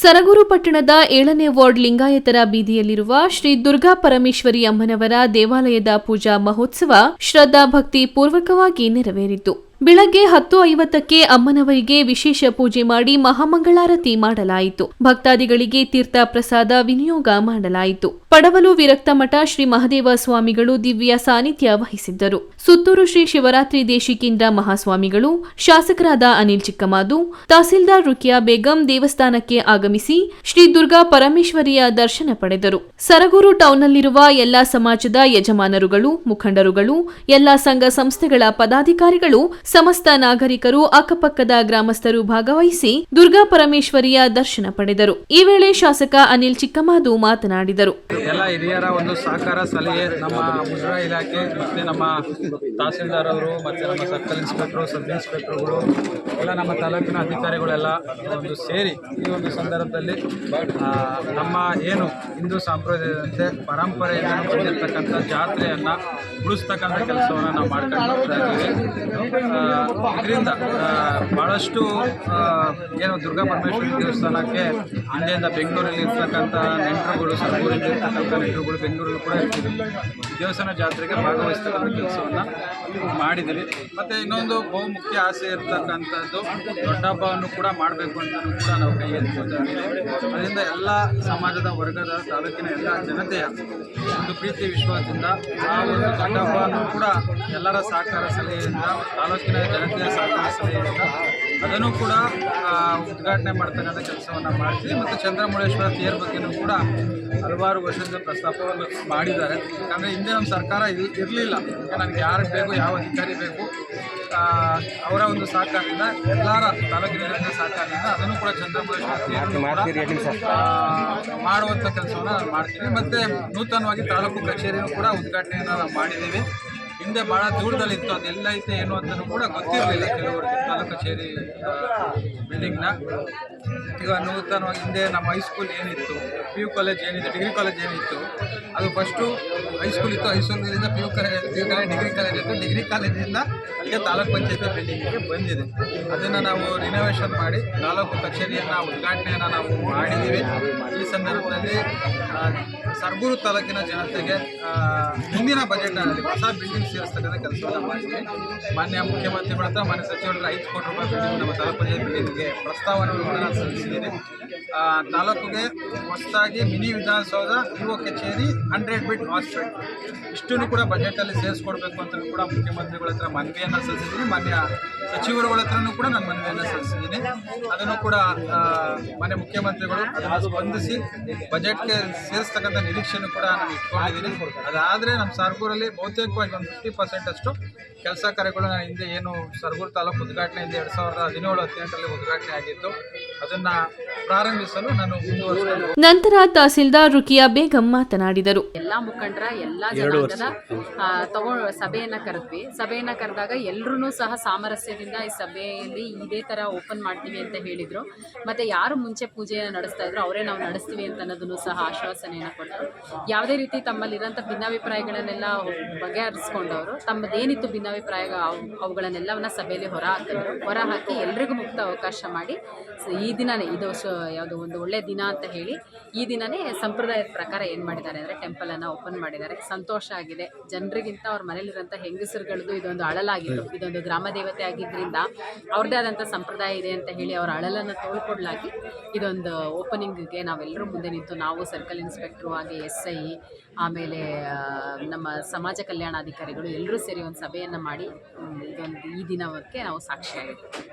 ಸರಗೂರು ಪಟ್ಟಣದ ಏಳನೇ ವಾರ್ಡ್ ಲಿಂಗಾಯತರ ಬೀದಿಯಲ್ಲಿರುವ ಶ್ರೀ ದುರ್ಗಾ ಪರಮೇಶ್ವರಿ ಅಮ್ಮನವರ ದೇವಾಲಯದ ಪೂಜಾ ಮಹೋತ್ಸವ ಶ್ರದ್ಧಾ ಭಕ್ತಿ ಪೂರ್ವಕವಾಗಿ ನೆರವೇರಿತು. ಬೆಳಗ್ಗೆ ಹತ್ತು ಐವತ್ತಕ್ಕೆ ಅಮ್ಮನವರಿಗೆ ವಿಶೇಷ ಪೂಜೆ ಮಾಡಿ ಮಹಾಮಂಗಳಾರತಿ ಮಾಡಲಾಯಿತು. ಭಕ್ತಾದಿಗಳಿಗೆ ತೀರ್ಥ ಪ್ರಸಾದ ವಿನಿಯೋಗ ಮಾಡಲಾಯಿತು. ಪಡವಲು ವಿರಕ್ತ ಮಠ ಶ್ರೀ ಮಹದೇವ ಸ್ವಾಮಿಗಳು ದಿವ್ಯ ಸಾನ್ನಿಧ್ಯ ವಹಿಸಿದ್ದರು. ಸುತ್ತೂರು ಶ್ರೀ ಶಿವರಾತ್ರಿ ದೇಶಿಕೇಂದ್ರ ಮಹಾಸ್ವಾಮಿಗಳು, ಶಾಸಕರಾದ ಅನಿಲ್ ಚಿಕ್ಕಮಾದು, ತಹಸೀಲ್ದಾರ್ ರುಕಿಯಾ ಬೇಗಂ ದೇವಸ್ಥಾನಕ್ಕೆ ಆಗಮಿಸಿ ಶ್ರೀ ದುರ್ಗಾ ಪರಮೇಶ್ವರಿಯ ದರ್ಶನ ಪಡೆದರು. ಸರಗೂರು ಟೌನ್ನಲ್ಲಿರುವ ಎಲ್ಲಾ ಸಮಾಜದ ಯಜಮಾನರುಗಳು, ಮುಖಂಡರುಗಳು, ಎಲ್ಲಾ ಸಂಘ ಸಂಸ್ಥೆಗಳ ಪದಾಧಿಕಾರಿಗಳು ಸಮಸ್ತ ನಾಗರಿಕರು ಅಕ್ಕಪಕ್ಕದ ಗ್ರಾಮಸ್ಥರು ಭಾಗವಹಿಸಿ ದುರ್ಗಾ ಪರಮೇಶ್ವರಿಯ ದರ್ಶನ ಪಡೆದರು. ಈ ವೇಳೆ ಶಾಸಕ ಅನಿಲ್ ಚಿಕ್ಕಮಾದು ಮಾತನಾಡಿದರು. ಎಲ್ಲ ಹಿರಿಯರ ಒಂದು ಸಹಕಾರ ಸಲಹೆ ನಮ್ಮ ಮುಜರಾ ಇಲಾಖೆ ಮತ್ತೆ ನಮ್ಮ ತಹಸೀಲ್ದಾರ್ ಅವರು ಮತ್ತೆ ನಮ್ಮ ಸರ್ಕಲ್ ಇನ್ಸ್ಪೆಕ್ಟರ್, ಸಬ್ ಇನ್ಸ್ಪೆಕ್ಟರ್ಗಳು, ಎಲ್ಲ ನಮ್ಮ ತಾಲೂಕಿನ ಅಧಿಕಾರಿಗಳೆಲ್ಲ ಒಂದು ಸೇರಿ ಈ ಒಂದು ಸಂದರ್ಭದಲ್ಲಿ ನಮ್ಮ ಏನು ಹಿಂದೂ ಸಂಪ್ರದಾಯದಂತೆ ಪರಂಪರೆಯಿಂದ ಬಂದಿರತಕ್ಕಂಥ ಜಾತ್ರೆಯನ್ನು ಉಳಿಸ್ತಕ್ಕಂಥ ಕೆಲಸವನ್ನು ನಾವು ಮಾಡ್ಕೊಂಡು ಇದರಿಂದ ಆ, ಏನು ದುರ್ಗಾ ಪರಮೇಶ್ವರಿ ದೇವಸ್ಥಾನಕ್ಕೆ ಹಿಂದೆಯಿಂದ ಬೆಂಗಳೂರಲ್ಲಿ ಇರ್ತಕ್ಕಂಥ ನೆಂಟರುಗಳು ಸರಗೂರಿಂದ ಇರ್ತಕ್ಕಂಥ ನೆಂಟರುಗಳು ಬೆಂಗಳೂರಲ್ಲಿ ಕೂಡ ಇರ್ತೀವಿ ದೇವಸ್ಥಾನ ಜಾತ್ರೆಗೆ ಭಾಗವಹಿಸ್ತಕ್ಕಂಥ ಕೆಲಸವನ್ನು ಮಾಡಿದ್ದೀವಿ ಮತ್ತು ಇನ್ನೊಂದು ಬಹುಮುಖ್ಯ ಆಸೆ ಇರತಕ್ಕಂಥದ್ದು ದೊಡ್ಡ ಹಬ್ಬವನ್ನು ಕೂಡ ಮಾಡಬೇಕು ಅಂತ ಕೂಡ ನಾವು ಕೈ ಎತ್ಕೊಳ್ತಾ ಅದರಿಂದ ಎಲ್ಲ ಸಮಾಜದ ವರ್ಗದ ತಾಲೂಕಿನ ಎಲ್ಲ ಜನತೆಯ ಒಂದು ಪ್ರೀತಿ ವಿಶ್ವಾಸದಿಂದ ಆ ಒಂದು ದೊಡ್ಡ ಹಬ್ಬವನ್ನು ಕೂಡ ಎಲ್ಲರ ಸಹಕಾರ ಸಲಹೆಯಿಂದ, ತಾಲೂಕಿನ ಜನತೆಯ ಸಹಕಾರ ಸಲಹೆಯಿಂದ ಅದನ್ನು ಕೂಡ ಉದ್ಘಾಟನೆ ಮಾಡ್ತಕ್ಕಂಥ ಕೆಲಸವನ್ನು ಮಾಡ್ತೀವಿ. ಮತ್ತು ಚಂದ್ರಮುಳೇಶ್ವರ ತೇರ್ ಬಗ್ಗೆನೂ ಕೂಡ ಹಲವಾರು ವರ್ಷದಿಂದ ಪ್ರಸ್ತಾಪವನ್ನು ಮಾಡಿದ್ದಾರೆ. ಯಾಕಂದರೆ ಹಿಂದೆ ನಮ್ಮ ಸರ್ಕಾರ ಇರಲಿಲ್ಲ. ನನಗೆ ಯಾರು ಬೇಕು ಯಾವ ಅಧಿಕಾರಿ ಬೇಕು ಅವರ ಒಂದು ಸಹಕಾರದಿಂದ ಎಲ್ಲರ ತಾಲೂಕಿನ ಸಹಕಾರದಿಂದ ಅದನ್ನು ಕೂಡ ಆ, ಮಾಡುವಂಥ ಕೆಲಸವನ್ನು ನಾನು ಮಾಡ್ತೀನಿ ಮತ್ತು ನೂತನವಾಗಿ ತಾಲೂಕು ಕಚೇರಿಯನ್ನು ಕೂಡ ಉದ್ಘಾಟನೆಯನ್ನು ನಾವು ಮಾಡಿದ್ದೀವಿ. ಹಿಂದೆ ಭಾಳ ದೂರದಲ್ಲಿತ್ತು ಅದೆಲ್ಲ ಐತೆ, ಏನು ಅಂತಲೂ ಕೂಡ ಗೊತ್ತಿರಲಿಲ್ಲ ಕೆಲವರಿಗೆ. ತಾಲೂಕು ಕಚೇರಿ ಬಿಲ್ಡಿಂಗ್ನ ಈಗ ನೂತನವಾಗಿ ಹಿಂದೆ ನಮ್ಮ ಹೈಸ್ಕೂಲ್ ಏನಿತ್ತು ಪಿ ಯು ಕಾಲೇಜ್ ಏನಿತ್ತು ಡಿಗ್ರಿ ಕಾಲೇಜ್ ಏನಿತ್ತು, ಅದು ಫಸ್ಟು ಹೈಸ್ಕೂಲ್ ಇತ್ತು. ಹೈಸ್ಕೂಲಿಂದ P U college P U college degree college ಇತ್ತು ಡಿಗ್ರಿ ಕಾಲೇಜಿಂದ ಈಗ ತಾಲೂಕು ಪಂಚಾಯತಿ ಬಿಲ್ಡಿಂಗಿಗೆ ಬಂದಿದೆ. ಅದನ್ನು ನಾವು ರಿನೋವೇಷನ್ ಮಾಡಿ ತಾಲೂಕು ಕಚೇರಿಯನ್ನು ಉದ್ಘಾಟನೆಯನ್ನು ನಾವು ಮಾಡಿದ್ದೀವಿ ಈ ಸಂದರ್ಭದಲ್ಲಿ ಸರ್ಗೂರು ತಾಲೂಕಿನ ಜನತೆಗೆ ಮುಂದಿನ ಬಜೆಟ್ನಲ್ಲಿ ಹೊಸ ಬಿಲ್ಡಿಂಗ್ ಸೇರಿಸ್ತಕ್ಕಂಥ ಕೆಲಸವನ್ನು ಮಾಡಿದ್ವಿ. ಮಾನ್ಯ ಮುಖ್ಯಮಂತ್ರಿಗಳ ಹತ್ರ ಮಾನ್ಯ ಸಚಿವರ ಐದು ಕೋಟಿ ರೂಪಾಯಿ ನಮ್ಮ ತಾಲೂಕು ಪಂಚಾಯತ್ ಬಿಲ್ಡಿಂಗ್ಗೆ ಪ್ರಸ್ತಾವನೆ ಕೂಡ ನಾನು ಸಲ್ಲಿಸಿದ್ದೀನಿ. ತಾಲೂಕಿಗೆ ಹೊಸದಾಗಿ ಮಿನಿ ವಿಧಾನಸೌಧ ಇಒ ಕಚೇರಿ ಹಂಡ್ರೆಡ್ ಬಿಟ್ ಹಾಸ್ಪಿಟಲ್. ಇಷ್ಟನ್ನು ಕೂಡ ಬಜೆಟಲ್ಲಿ ಸೇರಿಸ್ಕೊಡ್ಬೇಕು ಅಂತ ಕೂಡ ಮುಖ್ಯಮಂತ್ರಿಗಳ ಹತ್ರ ಮನವಿಯನ್ನು ಸಲ್ಲಿಸಿದ್ದೀನಿ. ಮಾನ್ಯ ಸಚಿವರುಗಳ ಹತ್ರನೂ ಕೂಡ ನಾನು ಮನವಿಯನ್ನು ಸಲ್ಲಿಸಿದ್ದೀನಿ. ಅದನ್ನು ಕೂಡ ಮಾನ್ಯ ಮುಖ್ಯಮಂತ್ರಿಗಳು ಸ್ಪಂದಿಸಿ ಬಜೆಟ್ಗೆ ಸೇರಿಸ್ತಕ್ಕಂಥ ನಿರೀಕ್ಷೆನೂ ಕೂಡ ನಾನು ಇಟ್ಕೊಂಡಿದ್ದೀನಿ. ಅದಾದರೆ ನಮ್ಮ ಸರ್ಗೂರಲ್ಲಿ ಬಹುತೇಕವಾಗಿ ಒಂದು ಫಿಫ್ಟಿ ಪರ್ಸೆಂಟ್ ಅಷ್ಟು ಕೆಲಸ ಕಾರ್ಯಗಳು ನಾನು ಹಿಂದೆ ಏನು ಸರ್ಗೂರು ತಾಲೂಕು ಉದ್ಘಾಟನೆ ಹಿಂದೆ ಎರಡು ಸಾವಿರದ ಹದಿನೇಳು ಹದಿನೆಂಟರಲ್ಲಿ ಉದ್ಘಾಟನೆ ಆಗಿತ್ತು. ಅದನ್ನು ಪ್ರಾರಂಭಿಸಲು ನಾನು ನಂತರ ತಹಸೀಲ್ದಾರ್ ರುಕಿಯಾ ಬೇಗಂ ಮಾತನಾಡಿದರು. ಎಲ್ಲ ಮುಖಂಡರ ಎಲ್ಲ ಜನಾಂಗದ ಆ, ತಗೋ ಸಭೆಯನ್ನ ಕರೆದ್ವಿ. ಸಭೆಯನ್ನ ಕರೆದಾಗ ಎಲ್ಲರೂ ಸಹ ಸಾಮರಸ್ಯದಿಂದ ಈ ಸಭೆಯಲ್ಲಿ ಇದೇ ತರ ಓಪನ್ ಮಾಡ್ತೀವಿ ಅಂತ ಹೇಳಿದ್ರು. ಮತ್ತೆ ಯಾರು ಮುಂಚೆ ಪೂಜೆಯನ್ನು ನಡೆಸ್ತಾ ಇದ್ರು ಅವರೇ ನಾವು ನಡೆಸ್ತೀವಿ ಅಂತ ಅನ್ನೋದನ್ನು ಸಹ ಆಶ್ವಾಸನೆಯನ್ನು ಕೊಟ್ಟರು. ಯಾವುದೇ ರೀತಿ ತಮ್ಮಲ್ಲಿರೋಂಥ ಭಿನ್ನಾಭಿಪ್ರಾಯಗಳನ್ನೆಲ್ಲ ಬಗೆಹರಿಸ್ಕೊಂಡವರು ತಮ್ಮದೇನಿತ್ತು ಭಿನ್ನಾಭಿಪ್ರಾಯ ಅವು- ಅವುಗಳನ್ನೆಲ್ಲವನ್ನ ಸಭೆಯಲ್ಲಿ ಹೊರ ಹಾಕಿದ್ರು. ಹೊರ ಹಾಕಿ ಎಲ್ರಿಗೂ ಮುಕ್ತ ಅವಕಾಶ ಮಾಡಿ ಈ ದಿನನೇ ಇದು ಯಾವುದು ಒಂದು ಒಳ್ಳೆ ದಿನ ಅಂತ ಹೇಳಿ ಈ ದಿನನೇ ಸಂಪ್ರದಾಯದ ಪ್ರಕಾರ ಏನು ಮಾಡಿದ್ದಾರೆ ಅಂದರೆ ಟೆಂಪಲನ್ನು ಓಪನ್ ಮಾಡಿದ್ದಾರೆ. ಸಂತೋಷ ಆಗಿದೆ. ಜನರಿಗಿಂತ ಅವ್ರ ಮನೇಲಿರೋಂಥ ಹೆಂಗಸರುಗಳದ್ದು ಇದೊಂದು ಅಳಲಾಗಿತ್ತು. ಇದೊಂದು ಗ್ರಾಮ ದೇವತೆ ಆಗಿದ್ದರಿಂದ ಅವ್ರದ್ದೇ ಆದಂಥ ಸಂಪ್ರದಾಯ ಇದೆ ಅಂತ ಹೇಳಿ ಅವರ ಅಳಲನ್ನು ತೋಳ್ಕೊಡ್ಲಾಗಿ ಇದೊಂದು ಓಪನಿಂಗ್ಗೆ ನಾವೆಲ್ಲರೂ ಮುಂದೆ ನಿಂತು ನಾವು ಸರ್ಕಲ್ ಇನ್ಸ್ಪೆಕ್ಟ್ರು ಹಾಗೆ ಎಸ್ ಐ ಆಮೇಲೆ ನಮ್ಮ ಸಮಾಜ ಕಲ್ಯಾಣಾಧಿಕಾರಿಗಳು ಎಲ್ಲರೂ ಸೇರಿ ಒಂದು ಸಭೆಯನ್ನು ಮಾಡಿ ಇದೊಂದು ಈ ದಿನಕ್ಕೆ ನಾವು ಸಾಕ್ಷಿಯಾಗಿದ್ದೀವಿ.